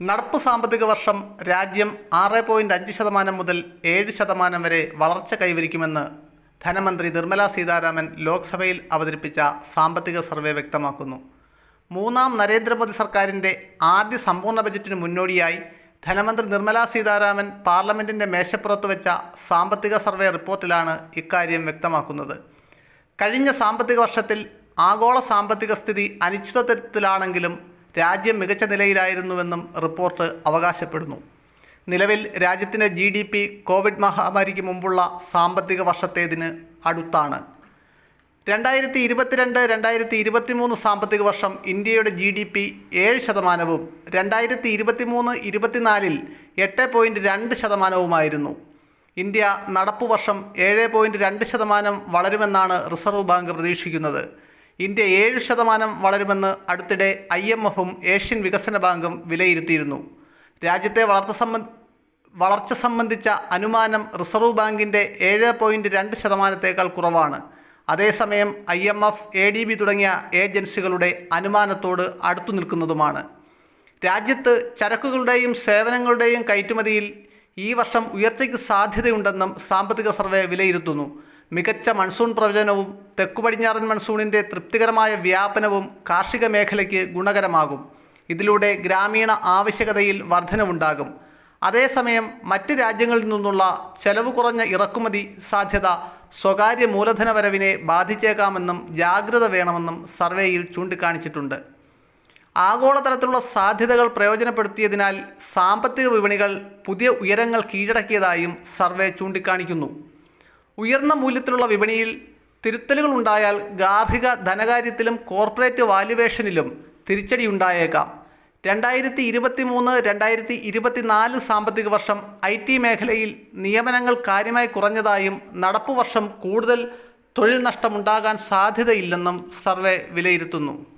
നടപ്പ് സാമ്പത്തിക വർഷം രാജ്യം ആറ് പോയിന്റ് അഞ്ച് ശതമാനം മുതൽ ഏഴ് ശതമാനം വരെ വളർച്ച കൈവരിക്കുമെന്ന് ധനമന്ത്രി നിർമ്മല സീതാരാമൻ ലോക്സഭയിൽ അവതരിപ്പിച്ച സാമ്പത്തിക സർവേ വ്യക്തമാക്കുന്നു. മൂന്നാം നരേന്ദ്രമോദി സർക്കാരിന്റെ ആദ്യ സമ്പൂർണ ബജറ്റിന് മുന്നോടിയായി ധനമന്ത്രി നിർമ്മല സീതാരാമൻ പാർലമെന്റിന്റെ മേശപ്പുറത്ത് വെച്ച സാമ്പത്തിക സർവേ റിപ്പോർട്ടിലാണ് ഇക്കാര്യം വ്യക്തമാക്കുന്നത്. കഴിഞ്ഞ സാമ്പത്തിക വർഷത്തിൽ ആഗോള സാമ്പത്തിക സ്ഥിതി അനിശ്ചിതത്വത്തിലാണെങ്കിലും രാജ്യം മികച്ച നിലയിലായിരുന്നുവെന്നും റിപ്പോർട്ട് അവകാശപ്പെടുന്നു. നിലവിൽ രാജ്യത്തിന്റെ ജി ഡി പി കോവിഡ് മഹാമാരിക്ക് മുമ്പുള്ള സാമ്പത്തിക വർഷത്തേതിന് അടുത്താണ്. രണ്ടായിരത്തി ഇരുപത്തിരണ്ട് രണ്ടായിരത്തി ഇരുപത്തിമൂന്ന് സാമ്പത്തിക വർഷം ഇന്ത്യയുടെ ജി ഡി പി ഏഴ് ശതമാനവും രണ്ടായിരത്തി ഇരുപത്തിമൂന്ന് ഇരുപത്തിനാലിൽ എട്ട് പോയിന്റ് രണ്ട് ശതമാനവുമായിരുന്നു. ഇന്ത്യ നടപ്പു വർഷം ഏഴ് പോയിന്റ് രണ്ട് ശതമാനം വളരുമെന്നാണ് റിസർവ് ബാങ്ക് പ്രതീക്ഷിക്കുന്നത്. ഇന്ത്യ ഏഴ് ശതമാനം വളരുമെന്ന് അടുത്തിടെ ഐ എം എഫും ഏഷ്യൻ വികസന ബാങ്കും വിലയിരുത്തിയിരുന്നു. രാജ്യത്തെ വളർച്ച സംബന്ധ വളർച്ച സംബന്ധിച്ച അനുമാനം റിസർവ് ബാങ്കിന്റെ ഏഴ് പോയിന്റ് രണ്ട് ശതമാനത്തേക്കാൾ കുറവാണ്. അതേസമയം I M F A D B തുടങ്ങിയ ഏജൻസികളുടെ അനുമാനത്തോട് അടുത്തു നിൽക്കുന്നതുമാണ്. രാജ്യത്ത് ചരക്കുകളുടെയും സേവനങ്ങളുടെയും കയറ്റുമതിയിൽ ഈ വർഷം ഉയർച്ചയ്ക്ക് സാധ്യതയുണ്ടെന്നും സാമ്പത്തിക സർവേ വിലയിരുത്തുന്നു. മികച്ച മൺസൂൺ പ്രവചനവും തെക്കു പടിഞ്ഞാറൻ മൺസൂണിന്റെ തൃപ്തികരമായ വ്യാപനവും കാർഷിക മേഖലയ്ക്ക് ഗുണകരമാകും. ഇതിലൂടെ ഗ്രാമീണ ആവശ്യകതയിൽ വർധനവുണ്ടാകും. അതേസമയം മറ്റ് രാജ്യങ്ങളിൽ നിന്നുള്ള ചെലവ് കുറഞ്ഞ ഇറക്കുമതി സാധ്യത സ്വകാര്യ മൂലധന വരവിനെ ബാധിച്ചേക്കാമെന്നും ജാഗ്രത വേണമെന്നും സർവേയിൽ ചൂണ്ടിക്കാണിച്ചിട്ടുണ്ട്. ആഗോളതലത്തിലുള്ള സാധ്യതകൾ പ്രയോജനപ്പെടുത്തിയതിനാൽ സാമ്പത്തിക വിപണികൾ പുതിയ ഉയരങ്ങൾ കീഴടക്കിയതായും സർവേ ചൂണ്ടിക്കാണിക്കുന്നു. ഉയർന്ന മൂല്യത്തിലുള്ള വിപണിയിൽ തിരുത്തലുകൾ ഉണ്ടായാൽ ഗാർഹിക ധനകാര്യത്തിലും കോർപ്പറേറ്റ് വാല്യുവേഷനിലും തിരിച്ചടിയുണ്ടായേക്കാം. രണ്ടായിരത്തി ഇരുപത്തി മൂന്ന് രണ്ടായിരത്തി ഇരുപത്തിനാല് സാമ്പത്തിക വർഷം ഐ ടി മേഖലയിൽ നിയമനങ്ങൾ കാര്യമായി കുറഞ്ഞതായും നടപ്പു വർഷം കൂടുതൽ തൊഴിൽ നഷ്ടമുണ്ടാകാൻ സാധ്യതയില്ലെന്നും സർവേ വിലയിരുത്തുന്നു.